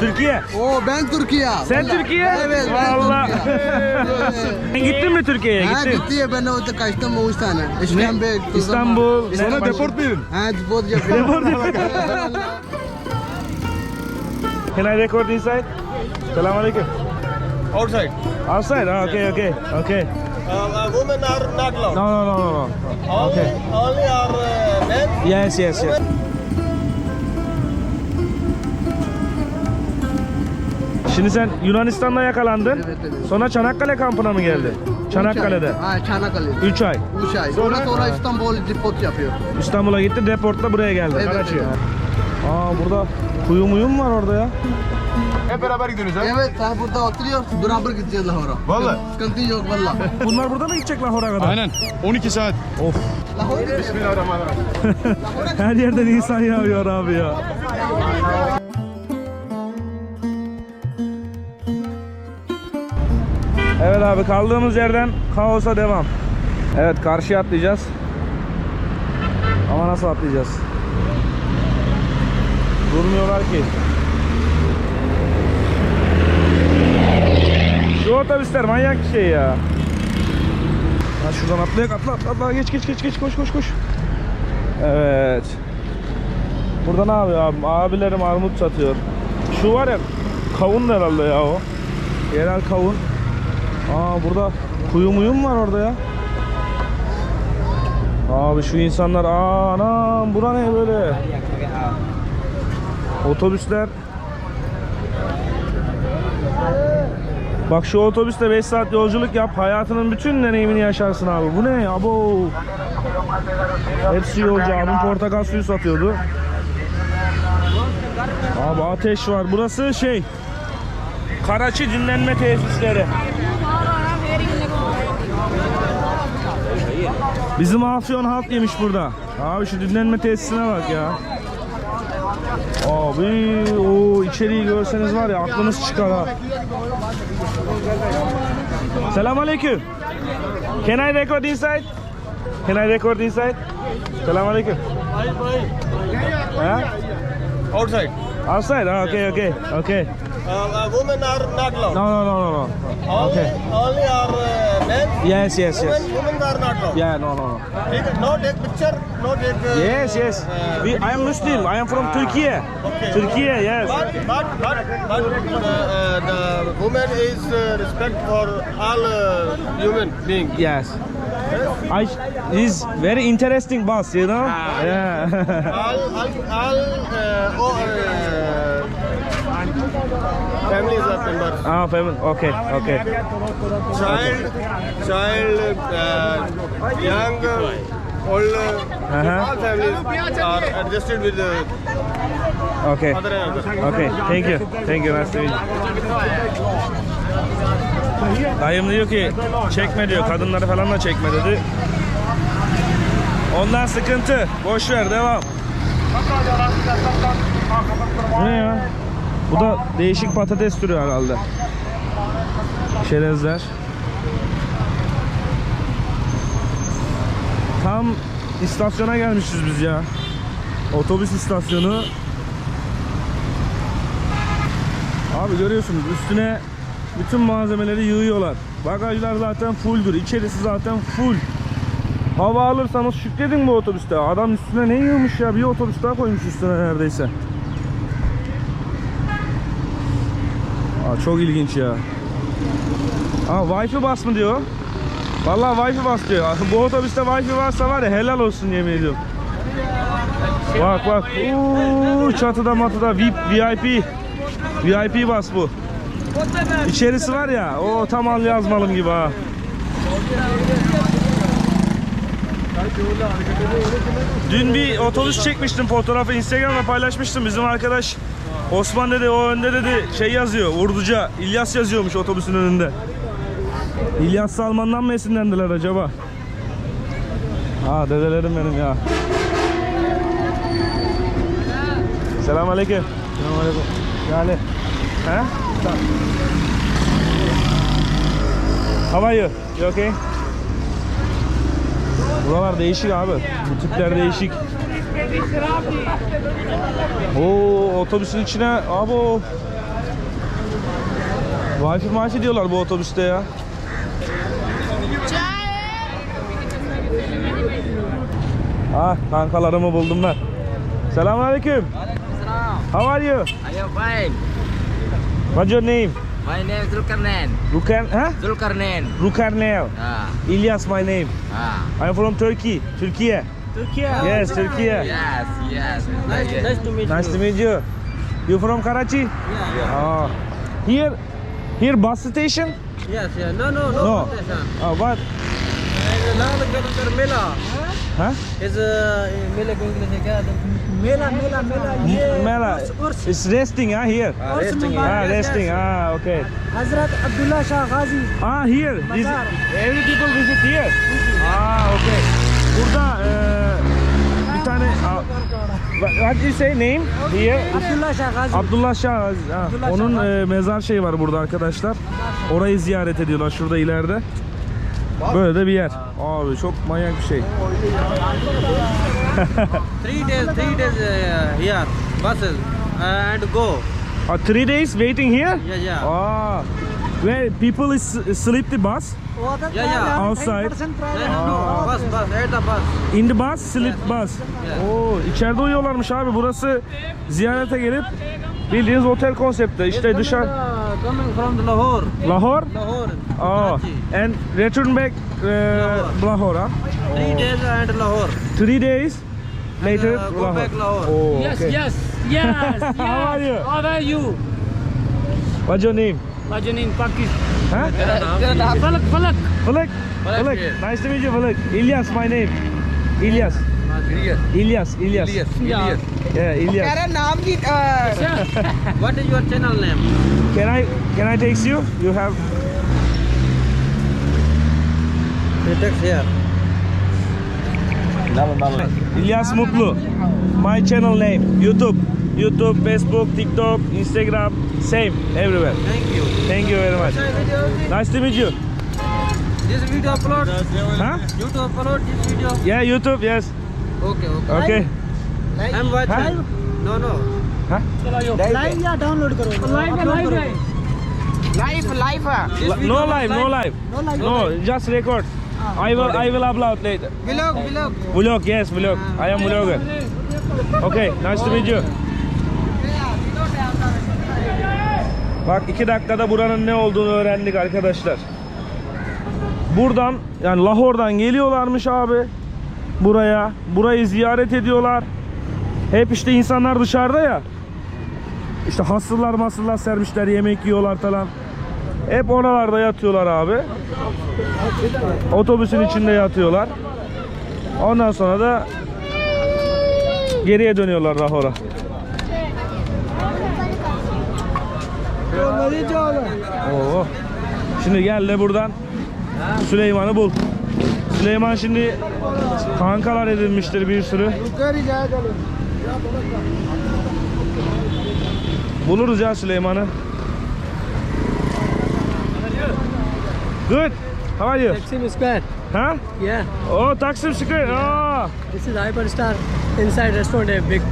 Türkiye. Oo ben Türkiye. Sen Vallahi. Türkiye? Evet ben Allah. Türkiye. Sen gittin mi Türkiye'ye? Ha Gittin. gitti ya ben orada kaçtım Moğolistan'a. İstanbul. İstanbul. Sonra Sonra deport mu yedin? Ha deport yapıyorum. Can I record inside? Selamünaleyküm. Outside. Outside? Ah, okay, okay, okay. Uh, uh, women are not allowed. No, no, no, no, no. Only, Okay. only are uh, men. Yes, yes, yes. Şimdi sen Yunanistan'da yakalandın. Evet, evet. Sonra Çanakkale kampına mı geldin? Çanakkale'de. Ha Çanakkale. 3 ay. 3 ay. Sonra sonra İstanbul deport yapıyor. İstanbul'a gitti, deportla buraya geldi. Evet, Karaçi'ye. evet. Aa burada kuyu muyu mu var orada ya? Hep beraber gidiyorsunuz Evet sen burada oturuyor. Beraber gideceğiz Lahora. Vallahi. Sıkıntı yok valla. Bunlar burada mı gidecek Lahora kadar? Aynen. 12 saat. Of. Lahora Bismillahirrahmanirrahim. Her yerden insan yağıyor abi ya. Evet abi kaldığımız yerden kaosa devam. Evet karşıya atlayacağız. Ama nasıl atlayacağız? Durmuyorlar ki. Şu otobüsler manyak bir şey ya. Ha şuradan atlayak atla atla atla geç geç geç geç koş koş koş. Evet. Burada ne yapıyor abi? Abilerim armut satıyor. Şu var ya kavun herhalde ya o. Yerel kavun. Aa burada kuyu muyu mu var orada ya? Abi şu insanlar aa anam bura ne böyle? Otobüsler Bak şu otobüste 5 saat yolculuk yap hayatının bütün deneyimini yaşarsın abi. Bu ne? Abo. Hepsi yolcu abim portakal suyu satıyordu. Abi ateş var. Burası şey Karaçi dinlenme tesisleri. Bizim Afyon halk yemiş burada. Abi şu dinlenme tesisine bak ya. Abi o içeriği görseniz var ya aklınız çıkar ha. Selamünaleyküm. Can I record inside? Can I record inside? Selamünaleyküm. Ha? Outside. Outside? Ah, okay, okay, okay. Uh, uh, women are not allowed. No, no, no, no, no. Only, Okay. only are uh, men. Yes, yes, yes. Women, women are not allowed. Yeah, no, no, no. Take, no take picture. No take. Uh, Yes, yes. Uh, We, I am Muslim. I am from Turkey. Okay. Turkey, yes. But but but but uh, uh, the woman is uh, respect for all uh, human being. Yes. I is very interesting boss, you know. Yeah. All all all uh, oh, uh, families are members. ah, family. Okay, okay. Child, child, uh, young, old, Uh-huh. all families are adjusted with the Okay. mother and other. Okay. Thank you. Thank you. Nice to meet you. Dayım diyor ki çekme diyor. Kadınları falan da çekme dedi. Ondan sıkıntı. Boş ver devam. Ne ya? Bu da değişik patates türü herhalde. Çerezler. Tam istasyona gelmişiz biz ya. Otobüs istasyonu. Abi görüyorsunuz üstüne bütün malzemeleri yığıyorlar. Bagajlar zaten fulldür. İçerisi zaten full. Hava alırsanız şükredin bu otobüste. Adam üstüne ne yığmış ya? Bir otobüs daha koymuş üstüne neredeyse. Aa, çok ilginç ya. Aa, Wi-Fi bas mı diyor? Vallahi Wi-Fi bas diyor. Bu otobüste Wi-Fi varsa var ya helal olsun yemin ediyorum. Bak bak. Uuu, çatıda matıda VIP, VIP. VIP bas bu. İçerisi var ya o tam al yazmalım gibi ha. Dün bir otobüs çekmiştim fotoğrafı Instagram'da paylaşmıştım bizim arkadaş Osman dedi o önde dedi şey yazıyor Urduca İlyas yazıyormuş otobüsün önünde. İlyas Salman'dan mı esinlendiler acaba? Ha dedelerim benim ya. Selamünaleyküm. Selamünaleyküm. Yani. He? How are you? You okay? Buralar değişik abi. Bu tipler değişik. Oo otobüsün içine abo Wi-Fi maaşı diyorlar bu otobüste ya. Ah kankalarımı buldum ben. Selamünaleyküm. How are you? I am fine. What's your name? My name is Zulkarnain. Rukan, ha? Zulkarnain. Rukarnel. Ah, İlyas my name. ah. I'm from Turkey. Türkiye. Turkey. Yes, Turkey. Yes, yes. Nice, nice to meet Nice to meet you. You from Karachi? Yeah. Oh. Here, here bus station? Yes, yeah. No, no, no. No. station. Oh, what? Lal Gadar Mela. Huh? Is uh, Mela going to say Mela, Mela, Mela. Mela. It's resting, ah, here. resting. Ah, resting. Ah, okay. Hazrat Abdullah Shah Ghazi. Ah, here. This, Mazar. every people Burada eee bir tane what what do you say name here? Abdullah Ghazi. Abdullah Şah. ha, Abdullah onun Şah. eee, mezar şeyi var burada arkadaşlar. Orayı ziyaret ediyorlar şurada ileride. Böyle de bir yer. Abi çok manyak bir şey. Three days, three days uh, here. Buses uh, and go. Ah, three days waiting here? Yeah, yeah. Ah, where people is sleep the bus Yeah, yeah. outside. No, no, bus, bus, at the bus. In the bus, sleep bus. Yeah. Oo, içeride uyuyorlarmış abi. Burası ziyarete gelip bildiğiniz otel konsepti. İşte dışarı Uh, coming from the Lahore. Lahore. Lahore. Oh, Karachi. and return back uh, Lahore. huh? Three days and Lahore. Three days later uh, go Lahore. back Lahore. Oh, Yes, okay. yes, yes, yes. How are you? How are you? What's your name? Majanin Pakistan. Huh? Falak, Falak. Falak. Falak. Nice to meet you, Falak. Ilyas, my name. Ilyas. Ilyas. Ilyas. Yeah. Yeah, Ilyas. What is your channel name? Can I can I text you? You have Text here. İlyas Mutlu. My channel name. YouTube. YouTube, Facebook, TikTok, Instagram, same everywhere. Thank you. Thank you very much. Nice to meet you. This video upload. Huh? YouTube upload this video. Yeah, YouTube, yes. Okay, okay. Okay. I'm watching. Huh? No, no. Live या डाउनलोड करो लाइव है लाइव है Li- No live, no live. No, just record. I will I will upload later. Vlog, vlog. Vlog, yes, vlog. I am vlogger. Okay, nice to meet you. Bak iki dakikada buranın ne olduğunu öğrendik arkadaşlar. Buradan yani Lahor'dan geliyorlarmış abi buraya. Burayı ziyaret ediyorlar. Hep işte insanlar dışarıda ya. İşte hasırlar masırlar sermişler yemek yiyorlar falan. Hep oralarda yatıyorlar abi. Otobüsün içinde yatıyorlar. Ondan sonra da geriye dönüyorlar Lahor'a. Oo. Şimdi gel de buradan Süleyman'ı bul. Süleyman şimdi kankalar edinmiştir bir sürü. Buluruz ya Süleyman'ı. Good. How are you? Taksim Square. Huh? Yeah. Oh, Taksim Square. Oh. This is Hyperstar inside restaurant, a big,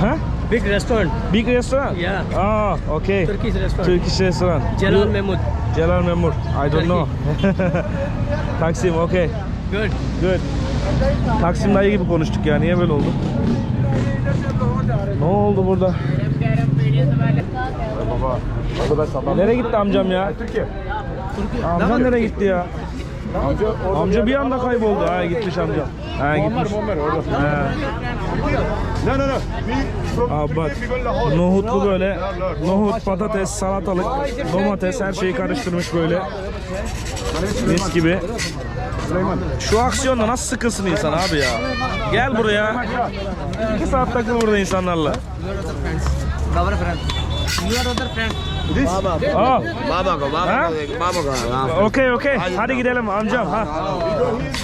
Huh? Big restaurant. Big restaurant? Yeah. Oh, okay. Turkish restaurant. Turkish restaurant. You- Mahmud. Celal Memur. I don't know. Taksim, okay. Good. Good. Taksim dayı gibi konuştuk ya. Niye böyle oldu? Ne oldu burada? Nereye gitti amcam ya? Türkiye. Amcam nereye gitti ya? Amca, amca bir anda kayboldu. Ha gitmiş amcam. Ha gitmiş. Ha. No, no, no. Abi bak nohutlu böyle nohut, patates, salatalık, domates her şeyi karıştırmış böyle. Mis gibi. Şu aksiyonda nasıl sıkılsın insan abi ya. Gel buraya. İki saat takıl burada insanlarla. You are other friend. Aa, Baba ko, baba Ha? ko, baba ko. okey okey. Hadi gidelim amcam. Ha.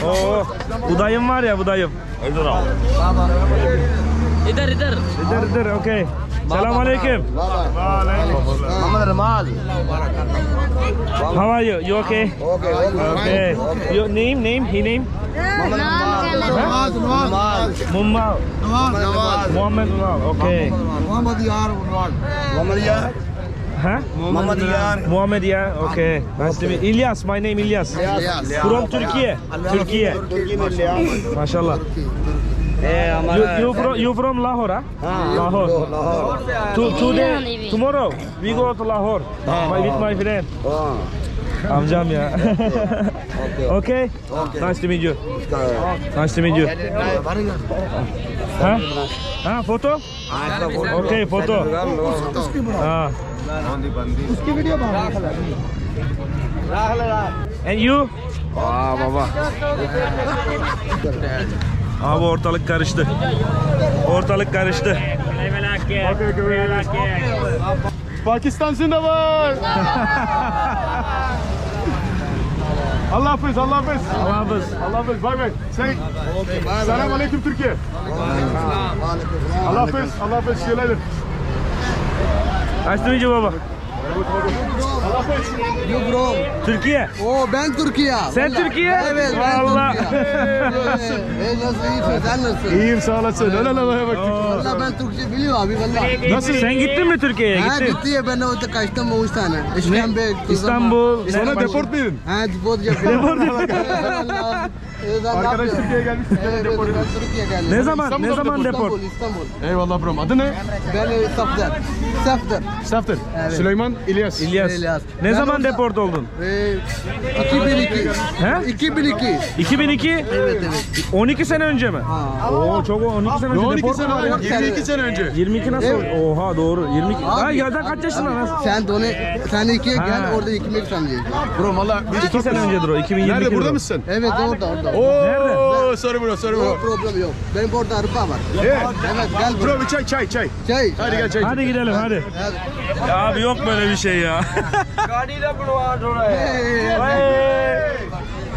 Oo, bu dayım var ya bu dayım. Idhar, idhar. Dır dır okey. Selam aleyküm. Muhammad Ramal. How are you? You okay? Okay, okay. Okay. Your name, name, he name? Muhammad Ramal. Ramal. Muhammad Ramal. Muhammed Unal. Okay. Muhammad Yar Unwal. Muhammad Yar. Huh? Muhammad Yar. Muhammed yeah. Okay. Nice to meet. İlyas. My name İlyas. From Türkiye. Türkiye. Maşallah. You, you from you from Lahore? Huh? Lahore. To, today, tomorrow we go to Lahore my, with my friend. Amcam ya. okay. Nice to meet you. Nice to meet you. Ha? Ha foto? Okay, foto. Ha. And you? Aa baba. Abi ortalık karıştı. Ortalık karıştı. Pakistan zindabad. Allah hafiz, Allah hafiz. Allah hafız. Allah hafiz. Bay bay. Say, selam aleyküm Türkiye. Allah hafiz, Allah hafiz. See you later. Nice to meet you baba. You bro. Türkiye. Oo ben Türkiye. Sen Vallahi. Türkiye? Evet ben Vallahi. Türkiye. Hey nasıl iyisin sen nasılsın? İyiyim sağ olasın. Öyle öyle bak. Valla ben Türkçe biliyorum abi valla. Nasıl? Sen gittin mi Türkiye'ye? Ha Gittin. gitti ya ben orada kaçtım o tane. İstanbul. İstanbul. Sonra deport mu yedin? Ha deport yapıyorum. Deport Arkadaş Türkiye'ye gelmiş, Türkiye'den Evet deport ben Türkiye'ye geldim. Ne zaman? İstanbul'da Ne zaman deport? İstanbul, İstanbul. Eyvallah brom. Adı ne? Ben e, Safdar. Safdar. Safter. Süleyman İlyas. İlyas. İlyas. Ne Ben zaman orada- deport oldun? Ve 2002. He? 2002. 2002? Evet evet. 12 sene önce mi? Ha. Oo çok 12 sene Ne önce 12 deport sene önce? 22 sene önce. 22 nasıl? Evet. Oha doğru. 22. Ha Abi- ya da kaç yaşında lan? Sen de onu, sen ikiye Ha. gel orada 2002 sen diyeceksin. Bro valla biz 2 sene öncedir o. 2022. Nerede burada mısın? Evet orada orada. Oo, soru bunu, soru bunu. problem yok. Benim burada arpa var. Evet. Evet gel. Bro bir çay, çay, çay. Çay. Hadi gel çay. Hadi gidelim hadi. Evet. Ya abi yok böyle bir şey ya. Gadi de bunu var oraya.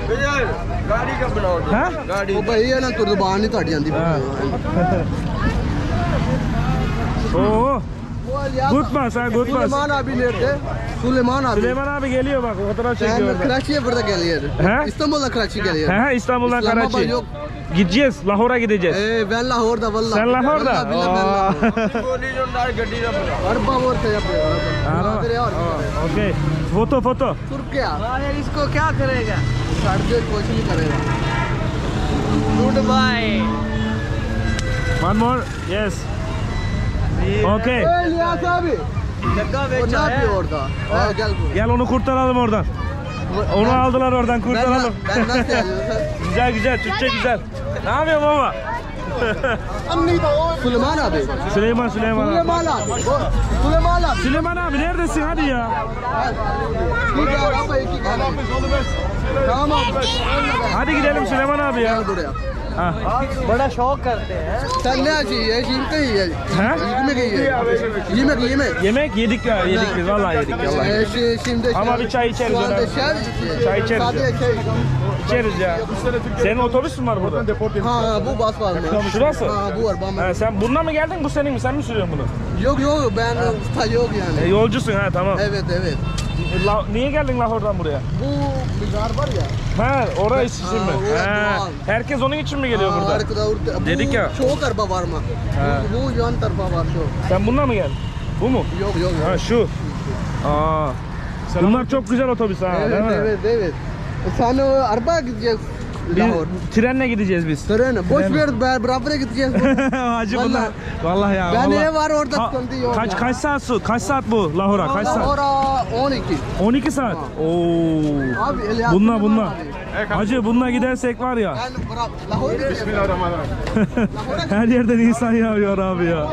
Bilal, gadi de bunu var. Ha? Gadi. O bayiye lan turdu bahane tadı yandı. Oo. Gutmaz ha gutmaz. Süleyman abi nerede? Süleyman abi. Süleyman abi geliyor bak fotoğraf Sen çekiyor orada. Karachi'ye burada geliyor. He? İstanbul'a Karachi geliyor. He he İstanbul'dan İslamabad Karachi. yok. Gideceğiz. Lahora gideceğiz. Ee, ben Lahor'da valla. Sen Lahor'da? Valla billah ben Oo. Lahor'da. Araba orta yapıyor. Araba. Nadir ya. Oo, Okey. Foto foto. Türkiye. यार इसको क्या करेगा छाड़ दे कुछ नहीं करेगा good bye One more. Yes. Okey. İlyas abi. Şaka ve çaya. Ne yapıyor orada? Aa, gel buraya. Gel onu kurtaralım oradan. Onu aldılar oradan kurtaralım. Ben, ben nasıl Güzel güzel Türkçe güzel. Ne yapıyor baba? Süleyman abi. Süleyman Süleyman abi. Süleyman abi. Bu- Süleyman abi. Süleyman abi neredesin hadi ya. İki gel araba iki gel. Tamam. Hadi gidelim Süleyman abi ya. Gel buraya. Ha. बड़ा शौक करते हैं Sen ne acıyı? Yemek mi yiyor? Ha? Yemek yiyor. Yemek yemek. Yemek yedik ya yedik biz vallahi yedik vallahi. Ee, şi- şimdi Ama şey- bir çay içeriz Şu anda öyle. şey, Çay içeriz Sadece ya. İçeriz ya. Senin otobüs mü var burada? Ha bu bas var mı? Şurası. Ha bu var bana. Ha, sen bununla mı geldin bu senin mi? Sen mi sürüyorsun bunu? Yok yok ben usta yok E, yani. yolcusun ha tamam. Evet evet. E, La- niye geldin Lahor'dan buraya? Bu mizar var ya. Ha orası için mi? Ha, herkes onun için mi geliyor Ha, burada? Arkada orada. Bu Dedik ya. Çok araba var mı? Ha. Bu, bu yan tarafa var şu. Sen bununla mı geldin? Bu mu? Yok yok. yok. Ha şu. Aa. Bunlar çok güzel otobüs ha değil Evet evet evet. Sen o araba gideceğiz. Lahor. Trenle gideceğiz biz. Tren. Boş ver ber- beraber gideceğiz. Hacı Vallahi. bunlar. Vallahi ya. Ben vallahi. ne var orada sıkıntı yok Kaç ya. kaç saat su? Kaç saat bu Lahora? Kaç saat? Lahor'a 12. 12 saat. Oo. Abi bununla. abi. Hacı bununla gidersek var ya. Bismillahirrahmanirrahim. Her yerden insan yağıyor abi ya.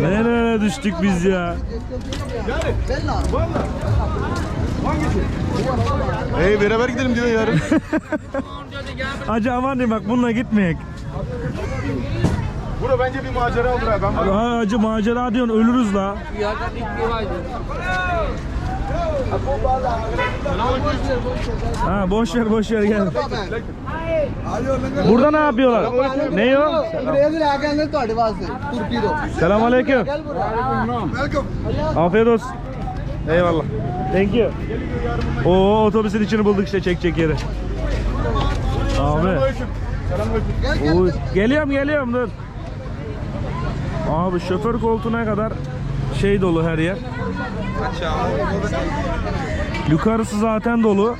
Nereye düştük biz ya? Ben Lahor. Hey beraber gidelim diyor yarın. Hacı aman diyeyim bak bununla gitmeyek. Bro bence bir macera olur ha. Ben var. Ha, hacı macera diyorsun ölürüz la. Ha boş ver boş ver gel. Burada ne yapıyorlar? Ne o? ਅੰਗਰੇਜ਼ ਲੈ ਕੇ ਆਂਦੇ ਤੁਹਾਡੇ ਵਾਸਤੇ ਤੁਰਕੀ ਤੋਂ Selamünaleyküm. Welcome Afiyet olsun. Eyvallah. Thank you. Oo otobüsün içini bulduk işte çekecek yeri. Abi. Oo, geliyorum geliyorum dur. Abi şoför koltuğuna kadar şey dolu her yer. Yukarısı zaten dolu.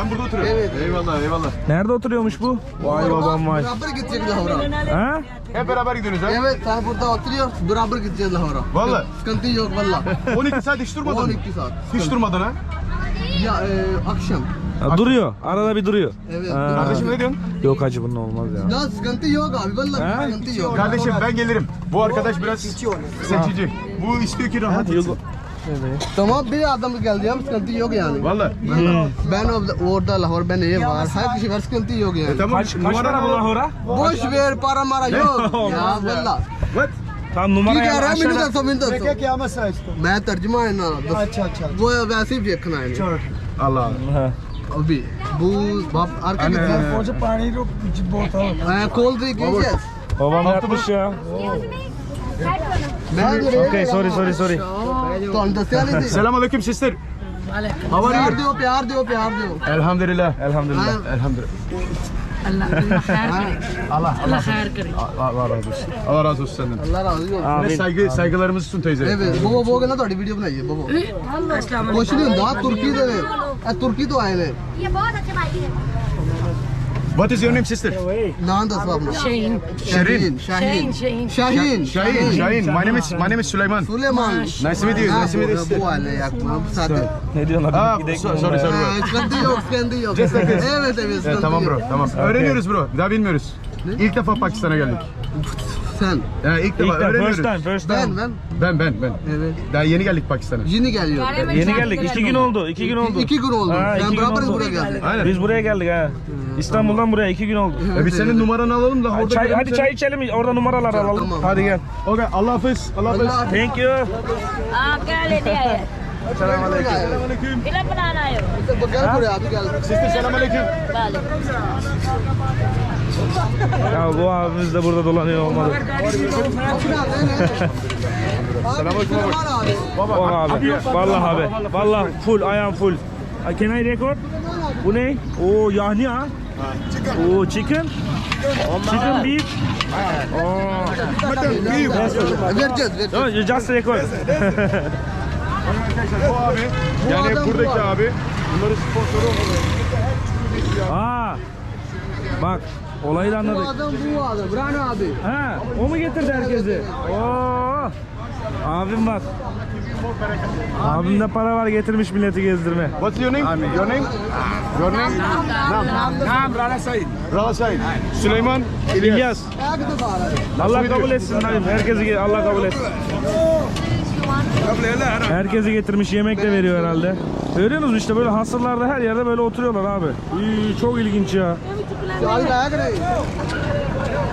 Sen burada oturuyorsun. Evet. Eyvallah eyvallah. Nerede oturuyormuş bu? Vay babam vay. Beraber gidecek Lahora. Ha? Hep beraber gidiyorsunuz ha? Evet sen burada oturuyor. Beraber gideceğiz Lahora. Vallahi. Sıkıntı yok valla. 12 saat hiç durmadın mı? 12 saat. Hiç durmadın ha? Ya e, akşam. Ha, duruyor. Arada bir duruyor. Evet. Ha. Kardeşim ne diyorsun? Yok hacı bunun olmaz ya. Ya sıkıntı yok abi valla Ha? sıkıntı yok. Kardeşim ben gelirim. Bu arkadaş biraz seçici. Bu istiyor ki rahat Yok. Tamam bir adam geldi ya sıkıntı yok yani. Vallahi. Ben orada Lahor ben ev var. Her kişi şey var sıkıntı yok yani. E tamam. Kaç, kaç para bu Lahor'a? Boş ver para mara yok. ya vallahi. What? Tam numara ya aşağıda. Beni ਦੱਸੋ ਮੈਨੂੰ ਦੱਸੋ ਕਿ ਕੀ ਮਸਲਾ ਇਸ ਤੋਂ ਮੈਂ ਤਰਜਮਾ ਹੈ ਨਾ ਅੱਛਾ ਅੱਛਾ ਉਹ ਵੈਸੇ ਹੀ ਵੇਖਣਾ ਹੈ ਚਲ ਅੱਲਾ ਅਭੀ ਬੂ ਬਾਪ ਆਰ ਕੇ ਪਹੁੰਚ ਪਾਣੀ ਰੋ ਬੋਤਲ ਮੈਂ ਕੋਲ ਦੀ ਕੀ ਹੈ babam yapmış ya. Ben okay sorry sorry sorry. तो दसया नहीं थी Selam aleyküm sister. How are प्यार you? दो प्यार दो प्यार दो Elhamdülillah. Elhamdülillah. हाँ, Elhamdülillah. अल्लाह अल्लाह खैर करे Allah अल्लाह खैर करे Allah, Allah razı olsun. Allah razı olsun senden. अल्लाह राजी हो Ve Amin. saygı saygılarımızı sun teyze. Evet, baba baba ना ਤੁਹਾਡੀ ਵੀਡੀਓ ਬਣਾਈਏ ਬaba अस्सलाम ਕੁਛ ਨਹੀਂ ਹੁੰਦਾ ਤੁਰਕੀ ਦੇ ਨੇ ਇਹ ਤੁਰਕੀ ਤੋਂ ਆਏ ਨੇ ये बहुत अच्छे भाई हैं What is your name, sister? Nanda Swabna. Shaheen. Shaheen. Shaheen. Shaheen. Shaheen. Shaheen. Shaheen. My name is my name is Suleyman. Suleyman. Nice to meet you. Nice to meet you. Bu hale yakma. Sade. Ne diyorsun abi? Ah, Aa, so, sorry sorry. Bro. Sıkıntı yok, sıkıntı yok. Just like this. Evet evet. Tamam bro, tamam. Öğreniyoruz bro. Daha bilmiyoruz. İlk defa Pakistan'a geldik. sen. Ya ilk defa İlk öğreniyoruz. first time, first time. Ben ben. Ben ben ben. Evet. Daha yeni geldik Pakistan'a. Yeni geliyor. Yani Yeni geldik. iki gün oldu. iki gün oldu. İki gün oldu. Ha, iki beraber buraya geldik. Aynen. Biz buraya geldik ha. İstanbul'dan buraya iki gün oldu. E biz senin numaranı alalım da orada Çay, hadi çay içelim. Orada numaralar alalım. Tamam. Hadi gel. Okay, Allah hafız. Allah hafız. Thank you. Ah, kali dia. Selamünaleyküm. Selamünaleyküm. Bila pernah anak you? Bakar buraya abi geldik. Sister selamünaleyküm. Balik. Ya bu abimiz de burada dolanıyor olmadı. Selamünaleyküm abi. abi. Vallahi abi. Vallahi full. Am full. Can I record? Bu ne? Oo yahni ha. Oo chicken. Chicken beef. Oo. Vereceğiz vereceğiz. No, you just record. Bu abi. Yani buradaki abi. abi. Bunları sponsoru Aa. Bak olayı da Bu anladık. adam bu adam. Brano abi. Ha, o mu getirdi herkesi? Oo. Abim bak. Abimde para var getirmiş milleti gezdirme. What's your name? Your name? Your name? Nam. Rana Said. Rana Said. Süleyman İlyas. Allah kabul etsin dayım. Herkesi Allah kabul etsin. Herkesi getirmiş yemek de veriyor herhalde. Görüyorsunuz işte böyle hasırlarda her yerde böyle oturuyorlar abi. İyi, çok ilginç ya. याद लाया करे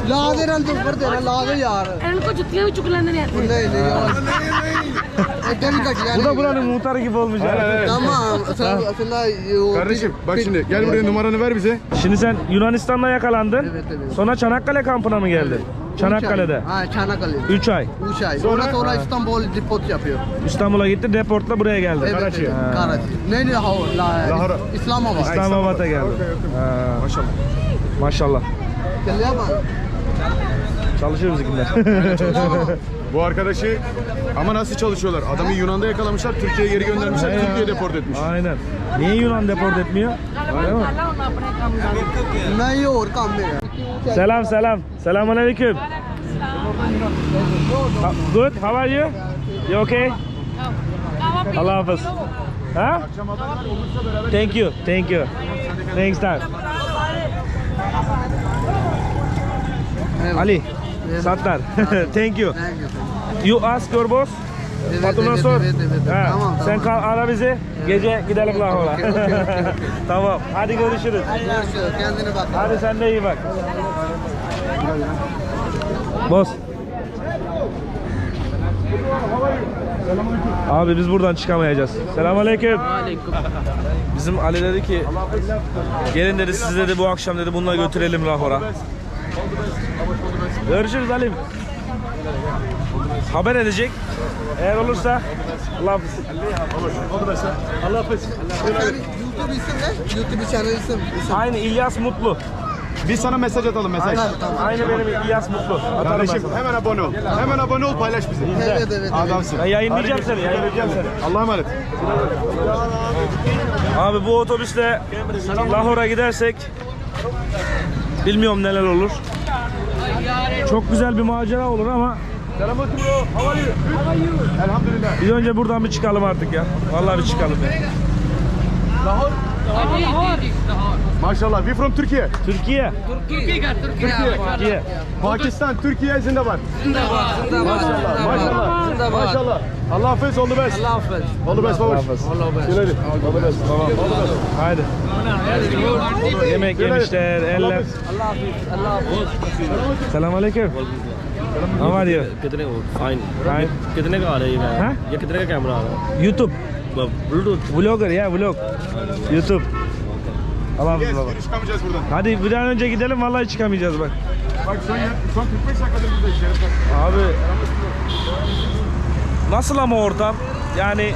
ला they run तो ऊपर दे ला दे यार इनको जुतियां भी चुक लेने नहीं आती नहीं नहीं Eden kaç Bu da buranın muhtarı gibi olmuş yani. Tamam. Sen aslında o Kardeşim bak şimdi gel buraya numaranı ver bize. Şimdi sen Yunanistan'da yakalandın. Evet evet. Sonra Çanakkale kampına mı geldin? Çanakkale'de. Ha Çanakkale. 3 ay. 3 ay. Sonra sonra, sonra İstanbul deport yapıyor. İstanbul'a gitti, deportla buraya geldi. Evet, Karachi. Evet, Karachi. Ne ne Lahore. Lahore. İslamabad. İslamabad'a geldi. Okay, okay. Maşallah. Maşallah. Çalışıyoruz günler. Bu arkadaşı ama nasıl çalışıyorlar? Adamı Yunan'da yakalamışlar, Türkiye'ye geri göndermişler, Aynen. Türkiye'ye deport etmiş. Aynen. Niye Yunan deport etmiyor? Değil mi? Selam selam. Selamun aleyküm. Ha- Good. How are you? You okay? Allah hafız. Ha? Thank you. Thank you. Thanks time. Ali. Sattar. Thank you. Thank you. You ask your boss. Evet, Patronuna evet, sor. evet, evet. Ha, Tamam, Sen tamam. kal ara bizi. Gece gidelim Lahora. okey, okey, okey. tamam. Hadi görüşürüz. Görüşürüz. Kendine bak. Hadi sen de iyi bak. Boss. Abi biz buradan çıkamayacağız. Selamünaleyküm. Bizim Ali dedi ki gelin dedi sizi dedi bu akşam dedi bununla götürelim Lahora. Görüşürüz Alim. Haber edecek. Eğer olursa Allah hafız. Allah hafız. YouTube isim ne? YouTube channel isim. Aynı İlyas Mutlu. Biz sana mesaj atalım mesaj. Aynı benim İlyas Mutlu. Kardeşim hemen abone ol. Hemen abone ol paylaş bizi. Evet evet. Adamsın. Ben yayınlayacağım seni, yayınlayacağım seni. Allah'a emanet. Abi bu otobüsle Lahora gidersek bilmiyorum neler olur. Çok güzel bir macera olur ama Selamünaleyküm bro. How are you? Elhamdülillah. bir önce buradan bir çıkalım artık ya. Vallahi bir çıkalım. ya. Maşallah. We from Türkiye. Türkiye. Türkiye. Pakistan, Türkiye zindabat. Maşallah. Maşallah. Maşallah. Allah hafız. All the best. Allah hafız. All the best babuş. Güle güle. All the best. Tamam. All the best. Haydi. Yemek yemişler, eller. Allah hafız. Allah hafız. Selamünaleyküm. How are you? कितने को fine Fine. कितने का आ रहा है ये हाँ? कैमरा? ये कितने का कैमरा आ रहा है YouTube. Vlog. Vlogger ya vlog. YouTube. Allah yes, baba. çıkamayacağız buradan. Hadi bir an önce gidelim vallahi çıkamayacağız bak. Bak son, son 45 dakikadır buradayız. Abi. Nasıl ama ortam? Yani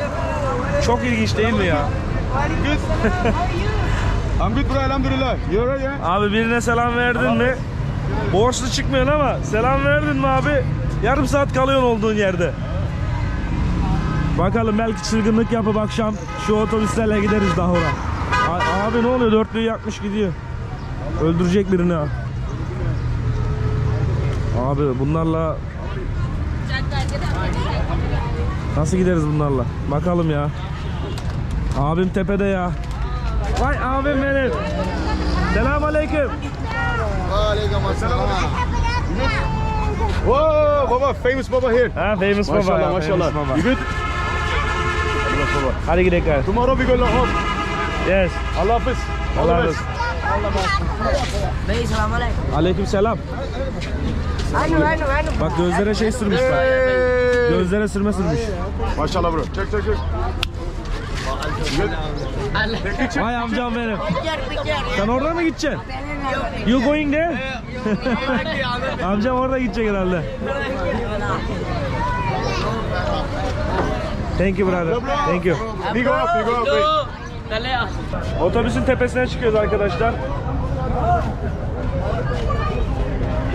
çok ilginç değil mi ya? Good. I'm good bro elhamdülillah. You're right yeah. Abi birine selam verdin mi? Borçlu çıkmıyorsun ama selam verdin mi abi? Yarım saat kalıyorsun olduğun yerde. Bakalım belki çılgınlık yapıp akşam şu otobüslerle gideriz Dahur'a. A- Abi ne oluyor? Dörtlüğü yakmış gidiyor. Öldürecek birini ha. Abi bunlarla nasıl gideriz bunlarla? Bakalım ya. Abim tepede ya. Vay abim benim. Selamun aleyküm. Whoa, baba. Famous baba here. Ha famous baba. Maşallah maşallah. baba. You good? Bak baba. Hadi gidelim. Tomorrow we go Lahore. Yes. Allah hafız. All Allah olsun. Bey selam aleyküm. Aleyküm selam. Aynen aynen aynen. Bak gözlere şey sürmüşler. Hey. Gözlere sürme sürmüş. Maşallah bro. Çek çek çek. Vay amcam benim. Sen orada mı gideceksin? You going there? amcam orada gidecek herhalde. Thank you brother. Thank you. Go up, go up. Otobüsün tepesine çıkıyoruz arkadaşlar.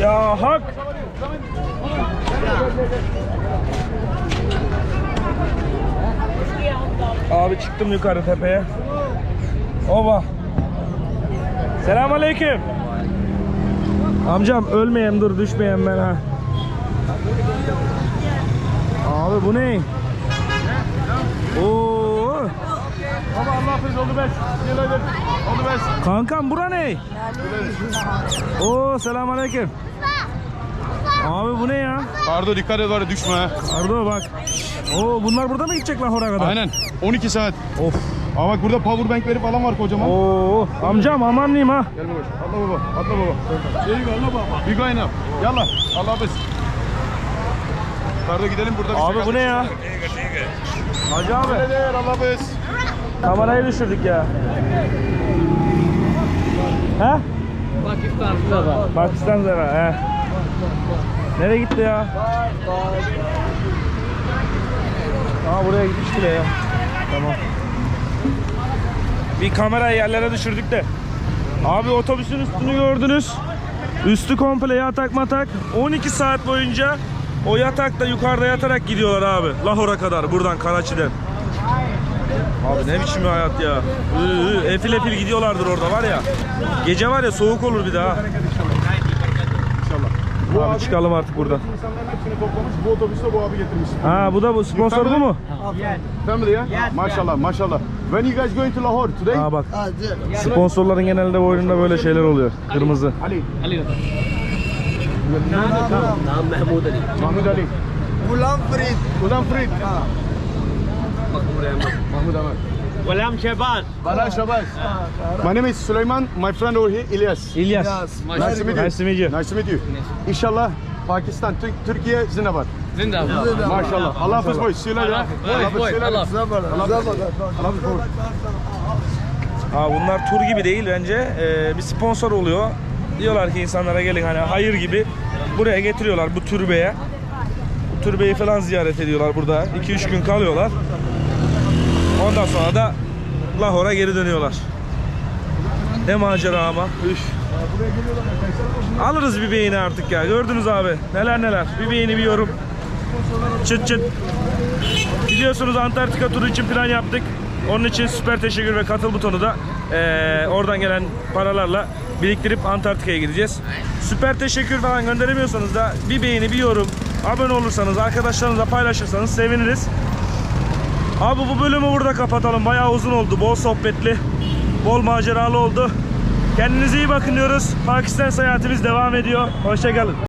Ya hak. Abi çıktım yukarı tepeye. Ova. Selamünaleyküm. Amcam ölmeyen dur düşmeyen ben ha. Abi bu ne? Oo. Baba Allah hafız. Later. All the best. Kankam bura ne? Oo selamünaleyküm. Abi bu ne ya? Ardo dikkat et var ya, düşme ha. Ardo bak. Oo bunlar burada mı gidecek Lahora kadar? Aynen. 12 saat. Of. Aa bak burada power bankleri falan var kocaman. Oo amcam aman diyeyim ha. Gel babuş. Atla baba. Atla baba. İyi Allah baba. Going up. Yallah. Allah hafız. Kardo gidelim burada. bir Abi sakatlık bu ne ya? Hacı abi. Allah hafız. Kamerayı düşürdük ya. He? Pakistan. Pakistan zara he. Nereye gitti ya? Aa buraya gitmiş bile ya. Tamam. Bir kamerayı yerlere düşürdük de. Abi otobüsün üstünü gördünüz. Üstü komple yatak matak. 12 saat boyunca o yatakta yukarıda yatarak gidiyorlar abi. Lahora kadar buradan Karaçi'den. Abi ne biçim bir hayat ya. Efil efil gidiyorlardır orada var ya. Gece var ya soğuk olur bir daha. Bu abi, abi çıkalım artık buradan. İnsanların hepsini toplamış. Bu otobüste bu abi getirmiş. Ha bu da bu sponsor bu mu? Yeah. Family ya. Yeah? Maşallah maşallah. When you guys going to Lahore today? Ha bak. Ah, Sponsorların genelde bu oyununda böyle şeyler oluyor. Kırmızı. Ali. Ali. Nam Mahmud Ali. Mahmud Ali. Ulan Frit. Ulan Frit. Ha. Mahmoud Ahmad. Ghulam Shehbaz. Bala Shehbaz. My name is Sulaiman. My friend over here, Ilyas. Ilyas. Ilyas. Nice, to meet you. Nice to meet you. Nice to meet you. İnşallah Pakistan, Türkiye zindabad. Zindabad. Maşallah. Allah hafız boy. Söyle ya. Allah hafız söyle. Allah hafız. Allah bunlar tur gibi değil bence. Ee, bir sponsor oluyor. Diyorlar ki insanlara gelin hani hayır gibi. Buraya getiriyorlar bu türbeye. Türbeyi falan ziyaret ediyorlar burada. 2-3 gün kalıyorlar. Ondan sonra da Lahora geri dönüyorlar. Ne macera ama. Üf. Alırız bir beğeni artık ya. Gördünüz abi. Neler neler. Bir beğeni bir yorum. Çıt çıt. Biliyorsunuz Antarktika turu için plan yaptık. Onun için süper teşekkür ve katıl butonu da eee, oradan gelen paralarla biriktirip Antarktika'ya gideceğiz. Süper teşekkür falan gönderemiyorsanız da bir beğeni, bir yorum, abone olursanız, arkadaşlarınızla paylaşırsanız seviniriz. Abi bu bölümü burada kapatalım. Bayağı uzun oldu. Bol sohbetli, bol maceralı oldu. Kendinize iyi bakın diyoruz. Pakistan seyahatimiz devam ediyor. Hoşçakalın.